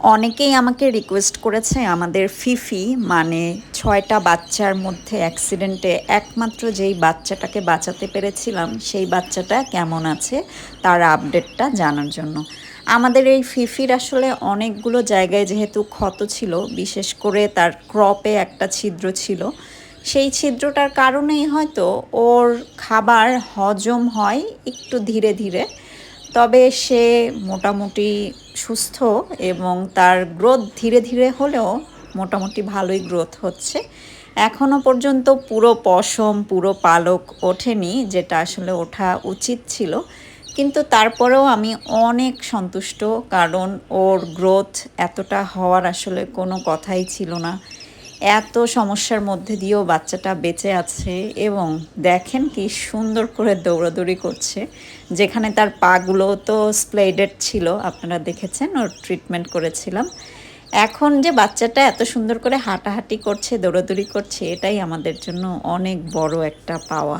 অনেকেই আমাকে রিকোয়েস্ট করেছে আমাদের ফিফি মানে ছয়টা বাচ্চার মধ্যে অ্যাক্সিডেন্টে একমাত্র যেই বাচ্চাটাকে বাঁচাতে পেরেছিলাম, সেই বাচ্চাটা কেমন আছে তার আপডেটটা জানার জন্য। আমাদের এই ফিফির আসলে অনেকগুলো জায়গায় যেহেতু ক্ষত ছিল, বিশেষ করে তার ক্রপে একটা ছিদ্র ছিল, সেই ছিদ্রটার কারণেই হয়তো ওর খাবার হজম হয় একটু ধীরে ধীরে। তবে সে মোটামুটি সুস্থ এবং তার গ্রোথ ধীরে ধীরে হলেও মোটামুটি ভালোই গ্রোথ হচ্ছে। এখনও পর্যন্ত পুরো পশম, পুরো পালক ওঠেনি, যেটা আসলে ওঠা উচিত ছিল। কিন্তু তারপরেও আমি অনেক সন্তুষ্ট, কারণ ওর গ্রোথ এতটা হওয়ার আসলে কোনো কথাই ছিল না। এত সমস্যার মধ্যে দিয়েও বাচ্চাটা বেঁচে আছে এবং দেখেন কি সুন্দর করে দৌড়াদৌড়ি করছে। যেখানে তার পাগুলো তো স্প্লেডেড ছিল, আপনারা দেখেছেন, ওর ট্রিটমেন্ট করেছিলাম। এখন যে বাচ্চাটা এত সুন্দর করে হাঁটাহাঁটি করছে, দৌড়াদৌড়ি করছে, এটাই আমাদের জন্য অনেক বড় একটা পাওয়া।